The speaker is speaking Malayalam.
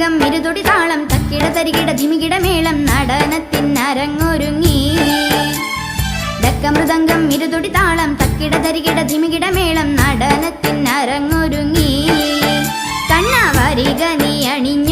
അരങ്ങം ഇരുതൊടി താളം തക്കിട തരികിട ധിമികിട മേളം നടനത്തിനരങ്ങൊരുങ്ങി ദക്കമൃദംഗം ഇരുതൊടി താളം തക്കിട തരികിട ധിമികിട മേളം നടനത്തിനരങ്ങൊരുങ്ങി അരങ്ങൊരുങ്ങി. നീ അണിഞ്ഞ